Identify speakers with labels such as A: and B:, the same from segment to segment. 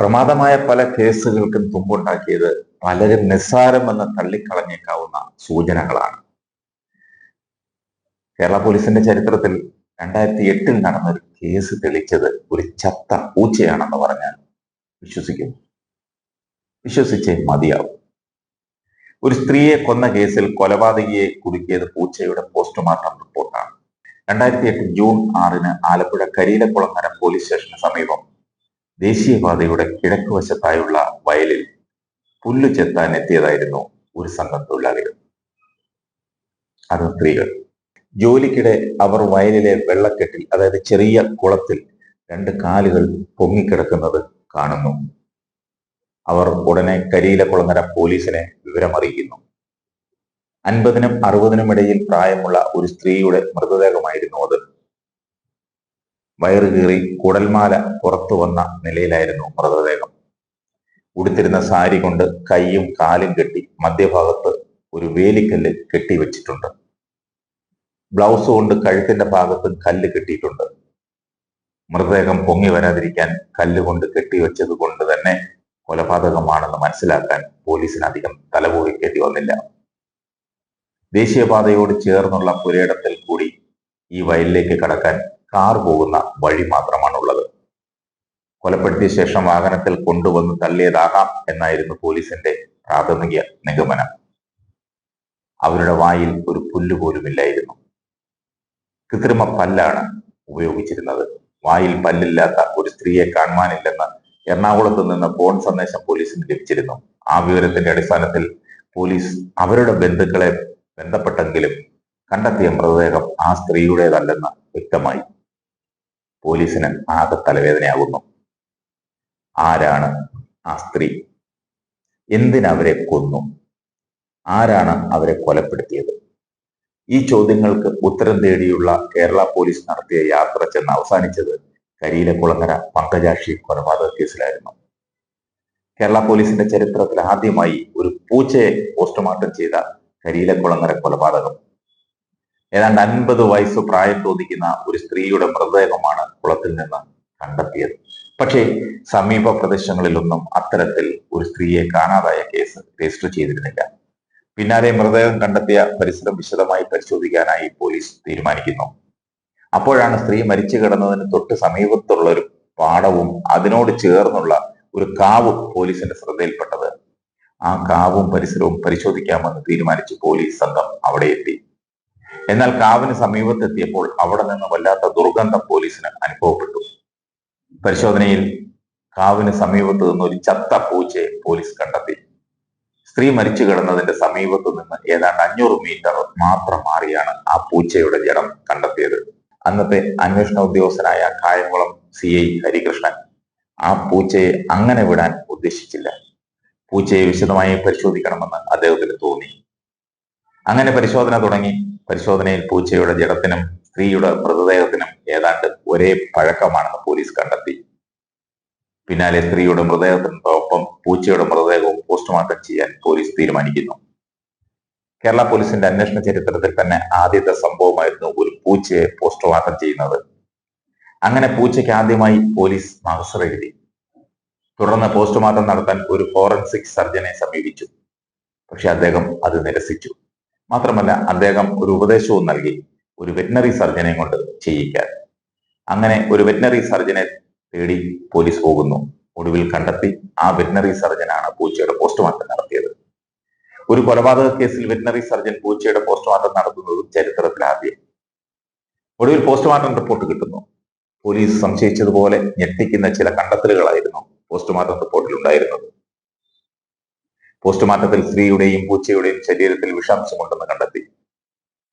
A: പ്രമാദമായ പല കേസുകൾക്കും തുമ്പുണ്ടാക്കിയത് പലരും നിസ്സാരമെന്ന് തള്ളിക്കളഞ്ഞേക്കാവുന്ന സൂചനകളാണ്. കേരള പോലീസിന്റെ ചരിത്രത്തിൽ രണ്ടായിരത്തി എട്ടിൽ നടന്നൊരു കേസ് തെളിച്ചത് ഒരു ചത്ത പൂച്ചയാണെന്ന് പറഞ്ഞാൽ വിശ്വസിക്കുന്നു. വിശ്വസിച്ചേ മതിയാവും. ഒരു സ്ത്രീയെ കൊന്ന കേസിൽ കൊലപാതകിയെ കുടുക്കിയത് പൂച്ചയുടെ പോസ്റ്റ്മോർട്ടം റിപ്പോർട്ടാണ്. രണ്ടായിരത്തി എട്ട് ജൂൺ ആറിന് ആലപ്പുഴ കരിയിലക്കുളങ്ങര പോലീസ് സ്റ്റേഷന് സമീപം ദേശീയപാതയുടെ കിഴക്ക് വശത്തായുള്ള വയലിൽ പുല്ല് ചെത്താൻ എത്തിയതായിരുന്നു ഒരു സംഘം തൊഴിലാളികൾ. അത് സ്ത്രീകൾ. ജോലിക്കിടെ അവർ വയലിലെ വെള്ളക്കെട്ടിൽ അതായത് ചെറിയ കുളത്തിൽ രണ്ട് കാലുകൾ പൊങ്ങിക്കിടക്കുന്നത് കാണുന്നു. അവർ ഉടനെ കരിയിലക്കുളങ്ങര പോലീസിനെ വിവരമറിയിക്കുന്നു. അൻപതിനും അറുപതിനും ഇടയിൽ പ്രായമുള്ള ഒരു സ്ത്രീയുടെ മൃതദേഹമായിരുന്നു അത്. വയറ് കീറി കുടൽമാല പുറത്തു വന്ന നിലയിലായിരുന്നു മൃതദേഹം. ഉടുത്തിരുന്ന സാരി കൊണ്ട് കൈയും കാലും കെട്ടി മധ്യഭാഗത്ത് ഒരു വേലിക്കല്ല് കെട്ടിവെച്ചിട്ടുണ്ട്. ബ്ലൗസ് കൊണ്ട് കഴുത്തിന്റെ ഭാഗത്ത് കല്ല് കെട്ടിയിട്ടുണ്ട്. മൃതദേഹം പൊങ്ങി വരാതിരിക്കാൻ കല്ലുകൊണ്ട് കെട്ടിവെച്ചത് കൊണ്ട് തന്നെ കൊലപാതകമാണെന്ന് മനസ്സിലാക്കാൻ പോലീസിന് അധികം തലപോറിക്കേണ്ടി വന്നില്ല. ദേശീയപാതയോട് ചേർന്നുള്ള പുരയിടത്തിൽ കൂടി ഈ വയലിലേക്ക് കടക്കാൻ കാർ പോകുന്ന വഴി മാത്രമാണുള്ളത്. കൊലപ്പെടുത്തിയ ശേഷം വാഹനത്തിൽ കൊണ്ടുവന്ന് തള്ളിയതാകാം എന്നായിരുന്നു പോലീസിന്റെ പ്രാഥമിക നിഗമനം. അവരുടെ വായിൽ ഒരു പുല്ല് പോലുമില്ലായിരുന്നു. കൃത്രിമ പല്ലാണ് ഉപയോഗിച്ചിരുന്നത്. വായിൽ പല്ലില്ലാത്ത ഒരു സ്ത്രീയെ കാണുവാനില്ലെന്ന് എറണാകുളത്ത് നിന്ന് ഫോൺ സന്ദേശം പോലീസിന് ലഭിച്ചിരുന്നു. ആ വിവരത്തിന്റെ അടിസ്ഥാനത്തിൽ പോലീസ് അവരുടെ ബന്ധുക്കളെ ബന്ധപ്പെട്ടെങ്കിലും കണ്ടെത്തിയ മൃതദേഹം ആ സ്ത്രീയുടേതല്ലെന്ന് വ്യക്തമായി. പോലീസിന് ആകെ തലവേദനയാകുന്നു. ആരാണ് ആ സ്ത്രീ? എന്തിനവരെ കൊന്നു? ആരാണ് അവരെ കൊലപ്പെടുത്തിയത്? ഈ ചോദ്യങ്ങൾക്ക് ഉത്തരം തേടിയുള്ള കേരള പോലീസ് നടത്തിയ യാത്ര ചെന്ന് അവസാനിച്ചത് കരിയിലെ കുളങ്ങര പങ്കജാക്ഷി കൊലപാതക കേസിലായിരുന്നു. കേരള പോലീസിന്റെ ചരിത്രത്തിൽ ആദ്യമായി ഒരു പൂച്ചയെ പോസ്റ്റ്മോർട്ടം ചെയ്ത കരിയിലെ കുളങ്ങര കൊലപാതകം ഏതാണ്ട് അൻപത് വയസ്സ് പ്രായം തോന്നിക്കുന്ന ഒരു സ്ത്രീയുടെ മൃതദേഹമാണ് കുളത്തിൽ നിന്ന് കണ്ടെത്തിയത്. പക്ഷേ സമീപ പ്രദേശങ്ങളിലൊന്നും അത്തരത്തിൽ ഒരു സ്ത്രീയെ കാണാതായ കേസ് രജിസ്റ്റർ ചെയ്തിരുന്നില്ല. പിന്നാലെ മൃതദേഹം കണ്ടെത്തിയ പരിസരം വിശദമായി പരിശോധിക്കാനായി പോലീസ് തീരുമാനിക്കുന്നു. അപ്പോഴാണ് സ്ത്രീ മരിച്ചു കിടന്നതിന് തൊട്ട് സമീപത്തുള്ള ഒരു പാടവും അതിനോട് ചേർന്നുള്ള ഒരു കാവും പോലീസിന്റെ ശ്രദ്ധയിൽപ്പെട്ടത്. ആ കാവും പരിസരവും പരിശോധിക്കാമെന്ന് തീരുമാനിച്ച് പോലീസ് സംഘം അവിടെ എത്തി. എന്നാൽ കാവിന് സമീപത്തെത്തിയപ്പോൾ അവിടെ നിന്ന് വല്ലാത്ത ദുർഗന്ധം പോലീസിന് അനുഭവപ്പെട്ടു. പരിശോധനയിൽ കാവിന് സമീപത്ത് നിന്ന് ഒരു ചത്ത പൂച്ചയെ പോലീസ് കണ്ടെത്തി. സ്ത്രീ മരിച്ചു കിടന്നതിന്റെ സമീപത്ത് നിന്ന് ഏതാണ്ട് അഞ്ഞൂറ് മീറ്റർ മാത്രം മാറിയാണ് ആ പൂച്ചയുടെ ജഡം കണ്ടെത്തിയത്. അന്നത്തെ അന്വേഷണ ഉദ്യോഗസ്ഥനായ കായംകുളം സി ഐ ഹരികൃഷ്ണൻ ആ പൂച്ചയെ അങ്ങനെ വിടാൻ ഉദ്ദേശിച്ചില്ല. പൂച്ചയെ വിശദമായി പരിശോധിക്കണമെന്ന് അദ്ദേഹത്തിന് തോന്നി. അങ്ങനെ പരിശോധന തുടങ്ങി. പരിശോധനയിൽ പൂച്ചയുടെ ജഡത്തിനും സ്ത്രീയുടെ മൃതദേഹത്തിനും ഏതാണ്ട് ഒരേ പഴക്കമാണെന്ന് പോലീസ് കണ്ടെത്തി. പിന്നാലെ സ്ത്രീയുടെ മൃതദേഹത്തിനൊപ്പം പൂച്ചയുടെ മൃതദേഹവും പോസ്റ്റ്മോർട്ടം ചെയ്യാൻ പോലീസ് തീരുമാനിക്കുന്നു. കേരള പോലീസിന്റെ അന്വേഷണ ചരിത്രത്തിൽ തന്നെ ആദ്യത്തെ സംഭവമായിരുന്നു ഒരു പൂച്ചയെ പോസ്റ്റ്മോർട്ടം ചെയ്യുന്നത്. അങ്ങനെ പൂച്ചയ്ക്ക് ആദ്യമായി പോലീസ് മഹസർ എഴുതി. തുടർന്ന് പോസ്റ്റ്മോർട്ടം നടത്താൻ ഒരു ഫോറൻസിക് സർജനെ സമീപിച്ചു. പക്ഷെ അദ്ദേഹം അത് നിരസിച്ചു. മാത്രമല്ല അദ്ദേഹം ഒരു ഉപദേശവും നൽകി. ഒരു വെറ്റിനറി സർജനെ കൊണ്ട് ചെയ്യിക്കാൻ. അങ്ങനെ ഒരു വെറ്റിനറി സർജനെ തേടി പോലീസ് പോകുന്നു. ഒടുവിൽ കണ്ടെത്തി ആ വെറ്റിനറി സർജനാണ് പൂച്ചയുടെ പോസ്റ്റ്മോർട്ടം നടത്തിയത്. ഒരു കൊലപാതക കേസിൽ വെറ്റിനറി സർജൻ പൂച്ചയുടെ പോസ്റ്റ്മോർട്ടം നടത്തുന്നതും ചരിത്രത്തിൽ ആദ്യം. ഒടുവിൽ പോസ്റ്റ്മോർട്ടം റിപ്പോർട്ട് കിട്ടുന്നു. പോലീസ് സംശയിച്ചതുപോലെ ഞെട്ടിക്കുന്ന ചില കണ്ടെത്തലുകളായിരുന്നു പോസ്റ്റ്മോർട്ടം റിപ്പോർട്ടിൽ ഉണ്ടായിരുന്നത് പോസ്റ്റ്മോർട്ടത്തിൽ സ്ത്രീയുടെയും പൂച്ചയുടെയും ശരീരത്തിൽ വിഷാംശമുണ്ടെന്ന് കണ്ടെത്തി.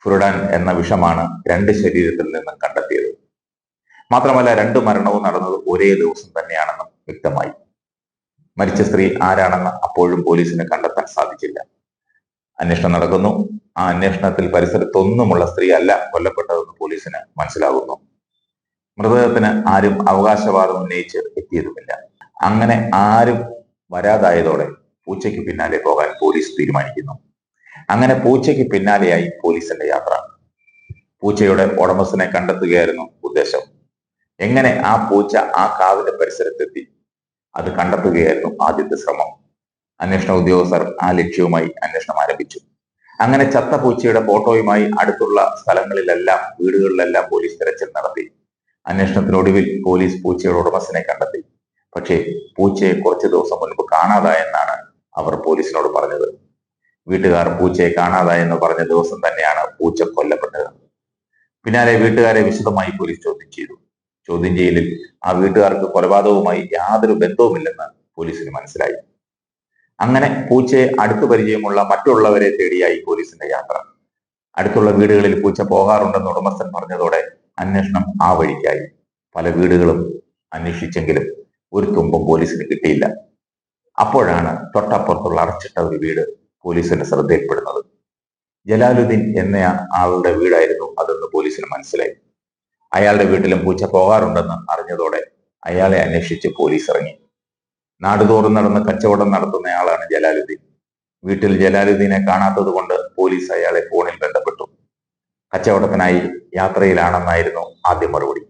A: ഫുറുഡാൻ എന്ന വിഷമാണ് രണ്ട് ശരീരത്തിൽ നിന്നും കണ്ടെത്തിയത്. മാത്രമല്ല രണ്ട് മരണവും നടന്നത് ഒരേ ദിവസം തന്നെയാണെന്നും വ്യക്തമായി. മരിച്ച സ്ത്രീ ആരാണെന്ന് അപ്പോഴും പോലീസിന് കണ്ടെത്താൻ സാധിച്ചില്ല. അന്വേഷണം നടക്കുന്നു. ആ അന്വേഷണത്തിൽ പരിസരത്തൊന്നുമുള്ള സ്ത്രീ അല്ല കൊല്ലപ്പെട്ടതെന്ന് പോലീസിന് മനസ്സിലാകുന്നു. മൃതദേഹത്തിന് ആരും അവകാശവാദം ഉന്നയിച്ച് എത്തിയതുമില്ല. അങ്ങനെ ആരും വരാതായതോടെ പൂച്ചയ്ക്ക് പിന്നാലെ പോകാൻ പോലീസ് തീരുമാനിക്കുന്നു. അങ്ങനെ പൂച്ചയ്ക്ക് പിന്നാലെയായി പോലീസിന്റെ യാത്ര. പൂച്ചയുടെ ഉടമസ്ഥനെ കണ്ടെത്തുകയായിരുന്നു ഉദ്ദേശം. എങ്ങനെ ആ പൂച്ച ആ കാവിന്റെ പരിസരത്തെത്തി? അത് കണ്ടെത്തുകയായിരുന്നു ആദ്യത്തെ ശ്രമം. അന്വേഷണ ഉദ്യോഗസ്ഥർ ആ ലക്ഷ്യവുമായി അന്വേഷണം ആരംഭിച്ചു. അങ്ങനെ ചത്ത പൂച്ചയുടെ ഫോട്ടോയുമായി അടുത്തുള്ള സ്ഥലങ്ങളിലെല്ലാം വീടുകളിലെല്ലാം പോലീസ് തെരച്ചിൽ നടത്തി. അന്വേഷണത്തിനൊടുവിൽ പോലീസ് പൂച്ചയുടെ ഉടമസ്ഥനെ കണ്ടെത്തി. പക്ഷേ പൂച്ചയെ കുറച്ച് ദിവസം മുൻപ് കാണാതായെന്നാണ് അവർ പോലീസിനോട് പറഞ്ഞത്. വീട്ടുകാർ പൂച്ചയെ കാണാതായെന്ന് പറഞ്ഞ ദിവസം തന്നെയാണ് പൂച്ച കൊല്ലപ്പെട്ടത്. പിന്നാലെ വീട്ടുകാരെ വിശദമായി പോലീസ് ചോദ്യം ചെയ്തു. ചോദ്യം ചെയ്യലിൽ ആ വീട്ടുകാർക്ക് കൊലപാതകവുമായി യാതൊരു ബന്ധവുമില്ലെന്ന് പോലീസിന് മനസ്സിലായി. അങ്ങനെ പൂച്ചയെ അടുത്തു പരിചയമുള്ള മറ്റുള്ളവരെ തേടിയായി പോലീസിന്റെ യാത്ര. അടുത്തുള്ള വീടുകളിൽ പൂച്ച പോകാറുണ്ടെന്ന് ഉടമസ്ഥൻ പറഞ്ഞതോടെ അന്വേഷണം ആ വഴിക്കായി. പല വീടുകളും അന്വേഷിച്ചെങ്കിലും ഒരു തുമ്പും പോലീസിന് കിട്ടിയില്ല. അപ്പോഴാണ് തൊട്ടപ്പുറത്തുള്ള അടച്ചിട്ട ഒരു വീട് പോലീസിന്റെ ശ്രദ്ധയിൽപ്പെടുന്നത്. ജലാലുദ്ദീൻ എന്ന ആളുടെ വീടായിരുന്നു അതെന്ന് പോലീസിന് മനസ്സിലായി. അയാളുടെ വീട്ടിലും പൂച്ച പോകാറുണ്ടെന്ന് അറിഞ്ഞതോടെ അയാളെ അന്വേഷിച്ച് പോലീസ് ഇറങ്ങി നാടുതോറും നടന്ന് കച്ചവടം നടത്തുന്നയാളാണ് ജലാലുദ്ദീൻ. വീട്ടിൽ ജലാലുദ്ദീനെ കാണാത്തത് കൊണ്ട് പോലീസ് അയാളെ ഫോണിൽ ബന്ധപ്പെട്ടു. കച്ചവടത്തിനായി യാത്രയിലാണെന്നായിരുന്നു ആദ്യ മറുപടി.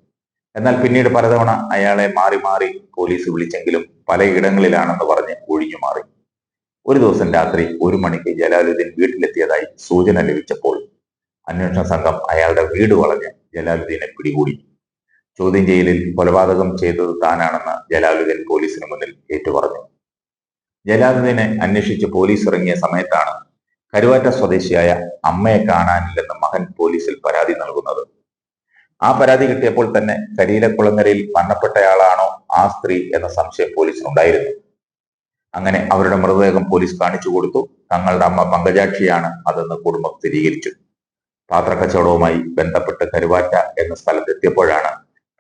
A: എന്നാൽ പിന്നീട് പലതവണ അയാളെ മാറി മാറി പോലീസ് വിളിച്ചെങ്കിലും പലയിടങ്ങളിലാണെന്ന് പറഞ്ഞ് ഒഴിഞ്ഞു മാറി. ഒരു ദിവസം രാത്രി ഒരു മണിക്ക് ജലാലുദ്ദീൻ വീട്ടിലെത്തിയതായി സൂചന ലഭിച്ചപ്പോൾ അന്വേഷണ സംഘം അയാളുടെ വീട് വളഞ്ഞ് ജലാലുദ്ദീനെ പിടികൂടി. ചോദ്യം ചെയ്യലിൽ കൊലപാതകം ചെയ്തത് താനാണെന്ന് ജലാലുദ്ദീൻ പോലീസിന് മുന്നിൽ ഏറ്റുപറഞ്ഞു. ജലാലുദ്ദീനെ അന്വേഷിച്ച് പോലീസ് ഇറങ്ങിയ സമയത്താണ് കരുവാറ്റ സ്വദേശിയായ അമ്മയെ കാണാനില്ലെന്ന് മകൻ പോലീസിൽ പരാതി നൽകുന്നത് ആ പരാതി കിട്ടിയപ്പോൾ തന്നെ കരിയിലക്കുളങ്ങരയിൽ മരണപ്പെട്ടയാളാണോ ആ സ്ത്രീ എന്ന സംശയം പോലീസിനുണ്ടായിരുന്നു. അങ്ങനെ അവരുടെ മൃതദേഹം പോലീസ് കാണിച്ചു കൊടുത്തു. തങ്ങളുടെ അമ്മ പങ്കജാക്ഷിയാണ് അതെന്ന് കുടുംബം സ്ഥിരീകരിച്ചു. പാത്രക്കച്ചവടവുമായി ബന്ധപ്പെട്ട് കരുവാറ്റ എന്ന സ്ഥലത്തെത്തിയപ്പോഴാണ്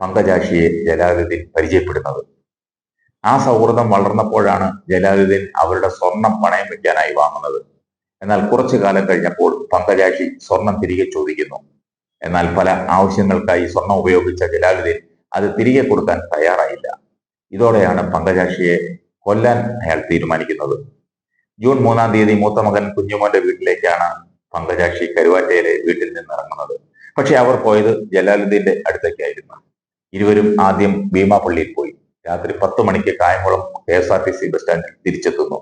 A: പങ്കജാക്ഷിയെ ജലാലുദ്ദീൻ പരിചയപ്പെടുന്നത്. ആ സൗഹൃദം വളർന്നപ്പോഴാണ് ജലാലുദ്ദീൻ അവരുടെ സ്വർണം പണയം വയ്ക്കാനായി വാങ്ങുന്നത്. എന്നാൽ കുറച്ചു കാലം കഴിഞ്ഞപ്പോൾ പങ്കജാക്ഷി സ്വർണം തിരികെ ചോദിക്കുന്നു. എന്നാൽ പല ആവശ്യങ്ങൾക്കായി സ്വർണം ഉപയോഗിച്ച ജലാലുദ്ദീൻ അത് തിരികെ കൊടുക്കാൻ തയ്യാറായില്ല. ഇതോടെയാണ് പങ്കജാക്ഷിയെ കൊല്ലാൻ അയാൾ തീരുമാനിക്കുന്നത്. ജൂൺ മൂന്നാം തീയതി മൂത്ത മകൻ കുഞ്ഞുമോന്റെ വീട്ടിലേക്കാണ് പങ്കജാക്ഷി കരുവാറ്റയിലെ വീട്ടിൽ നിന്ന് ഇറങ്ങുന്നത്. പക്ഷെ അവർ പോയത് ജലാലുദ്ദീന്റെ അടുത്തേക്കായിരുന്നു. ഇരുവരും ആദ്യം ഭീമാപള്ളിയിൽ പോയി. രാത്രി പത്ത് മണിക്ക് Kayamkulam K S R T C bus സ്റ്റാൻഡിൽ തിരിച്ചെത്തുന്നു.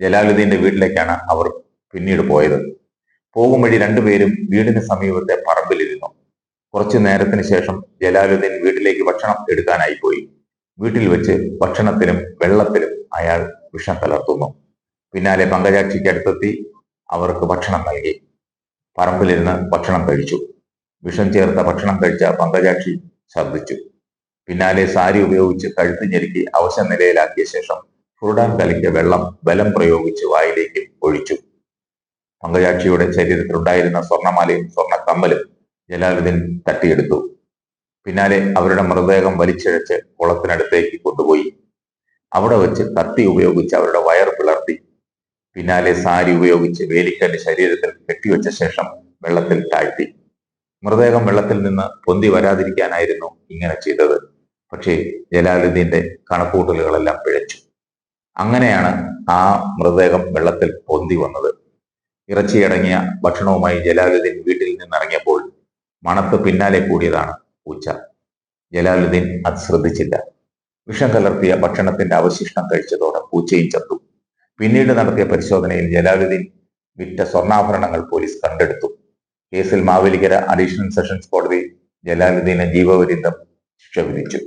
A: ജലാലുദ്ദീന്റെ വീട്ടിലേക്കാണ് അവർ പിന്നീട് പോയത്. പോകും വഴി രണ്ടുപേരും വീടിന് സമീപത്തെ പറമ്പിലിരുന്നു കുറച്ചു നേരത്തിന് ശേഷം ജലാലുദ്ദീൻ വീട്ടിലേക്ക് ഭക്ഷണം എടുക്കാനായി പോയി. വീട്ടിൽ വെച്ച് ഭക്ഷണത്തിലും വെള്ളത്തിലും അയാൾ വിഷം കലർത്തുന്നു. പിന്നാലെ പങ്കജാക്ഷിക്ക് അടുത്തെത്തി അവർക്ക് ഭക്ഷണം നൽകി. പറമ്പിലിരുന്ന് ഭക്ഷണം കഴിച്ചു. വിഷം ചേർത്ത ഭക്ഷണം കഴിച്ച പങ്കജാക്ഷി ഛർദ്ദിച്ചു. പിന്നാലെ സാരി ഉപയോഗിച്ച് കഴുത്ത് ഞെരുക്കി അവശ നിലയിലാക്കിയ ശേഷം ഫ്രൂഡാൻ കലക്കിയ വെള്ളം ബലം പ്രയോഗിച്ച് വായിലേക്ക് ഒഴിച്ചു. പങ്കജാക്ഷിയുടെ ശരീരത്തിലുണ്ടായിരുന്ന സ്വർണമാലയും സ്വർണ കമ്മലും ജലാലുദ്ദീൻ തട്ടിയെടുത്തു. പിന്നാലെ അവരുടെ മൃതദേഹം വലിച്ചിഴച്ച് കുളത്തിനടുത്തേക്ക് കൊണ്ടുപോയി. അവിടെ വെച്ച് കത്തി ഉപയോഗിച്ച് അവരുടെ വയർ പിളർത്തി. പിന്നാലെ സാരി ഉപയോഗിച്ച് വേലിക്കന്റെ ശരീരത്തിൽ കെട്ടിവെച്ച ശേഷം വെള്ളത്തിൽ താഴ്ത്തി. മൃതദേഹം വെള്ളത്തിൽ നിന്ന് പൊന്തി വരാതിരിക്കാനായിരുന്നു ഇങ്ങനെ ചെയ്തത്. പക്ഷേ ജലാലുദ്ദീന്റെ കണക്കൂട്ടലുകളെല്ലാം പിഴച്ചു. അങ്ങനെയാണ് ആ മൃതദേഹം വെള്ളത്തിൽ പൊന്തി വന്നത്. ഇറച്ചിയടങ്ങിയ ഭക്ഷണവുമായി ജലാലുദ്ദീൻ വീട്ടിൽ മണത്ത് പിന്നാലെ കൂടിയതാണ് പൂച്ച. ജലാലുദ്ദീൻ അത് ശ്രദ്ധിച്ചില്ല. വിഷം കലർത്തിയ ഭക്ഷണത്തിന്റെ അവശിഷ്ടം കഴിച്ചതോടെ പൂച്ചയും ചത്തു. പിന്നീട് നടത്തിയ പരിശോധനയിൽ ജലാലുദ്ദീൻ വിറ്റ സ്വർണാഭരണങ്ങൾ പോലീസ് കണ്ടെടുത്തു. കേസിൽ മാവേലിക്കര അഡീഷണൽ സെഷൻസ് കോടതി ജലാലുദ്ദീന് ജീവപര്യന്തം ശിക്ഷ വിധിച്ചു.